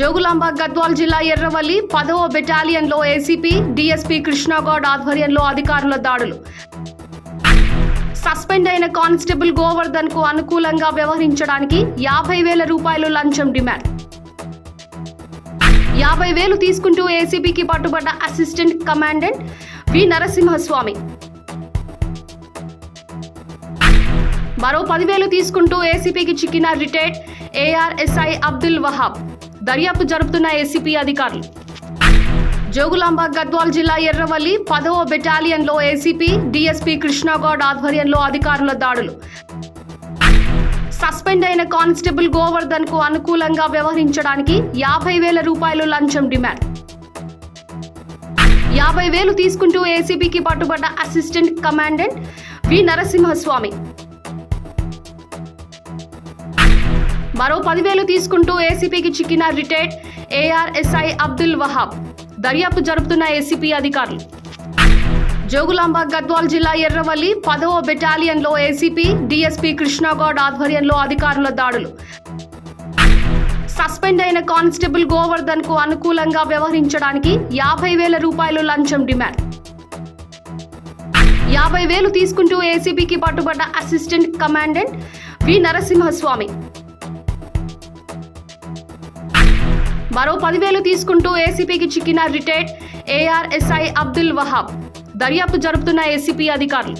జోగులాంబ గద్వాల్ జిల్లా ఎర్రవల్లి పదవ బెటాలియన్లో ACP DSP Krishna Goud ఆధ్వర్యంలో అధికారుల దాడులు. సస్పెండ్ అయిన కానిస్టేబుల్ గోవర్ధన్కు అనుకూలంగా వ్యవహరించడానికి యాభై వేల రూపాయలు లంచం డిమాండ్. యాభై వేలు తీసుకుంటూ ఏసీపీకి పట్టుబడ్డ అసిస్టెంట్ కమాండెంట్ వి. నరసింహస్వామి. మరో పదివేలు తీసుకుంటూ ఏసీపీకి చిక్కిన రిటైర్డ్ ఏఆర్ఎస్ఐ అబ్దుల్ వహాబ్. దర్యాప్తు జరుపుతున్న ఏసీపీ అధికారులు. జోగులాంబ గద్వాల్ జిల్లా ఎర్రవల్లి పదవ బెటాలియన్లో ఏసీపీ డీఎస్పీ కృష్ణగౌడ్ ఆధ్వర్యంలో అధికారుల దాడులు. సస్పెండ్ అయిన కానిస్టేబుల్ గోవర్ధన్కు అనుకూలంగా వ్యవహరించడానికి యాభై వేల రూపాయలు లంచం డిమాండ్. యాభై వేలు తీసుకుంటూ ఏసీపీకి పట్టుబడ్డ అసిస్టెంట్ కమాండెంట్ వి నరసింహస్వామి. మరో పదివేలు తీసుకుంటూ ఏసీపీకి చిక్కిన రిటైర్డ్ ఏఆర్ఎస్ఐ అబ్దుల్ వహాబ్. దర్యాప్తు జరుపుతున్న ఏసీపీ అధికారులు. జోగులాంబ గద్వాల్ జిల్లా ఎర్రవల్లి పదవ బెటాలియన్లో ఏసీపీ డీఎస్పీ కృష్ణగౌడ్ ఆధ్వర్యంలో అధికారుల దాడులు. సస్పెండ్ అయిన కానిస్టేబుల్ గోవర్ధన్కు అనుకూలంగా వ్యవహరించడానికి యాభై వేల రూపాయలు లంచం డిమాండ్. యాభై వేలు తీసుకుంటూ ఏసీబీకి పట్టుబడ్డ అసిస్టెంట్ కమాండెంట్ వి నరసింహస్వామి. మరో పదివేలు తీసుకుంటూ ఏసీపీకి చిక్కిన రిటైర్డ్ ఏఆర్ఎస్ఐ అబ్దుల్ వహాబ్. దర్యాప్తు జరుపుతున్న ఏసీపీ అధికారులు.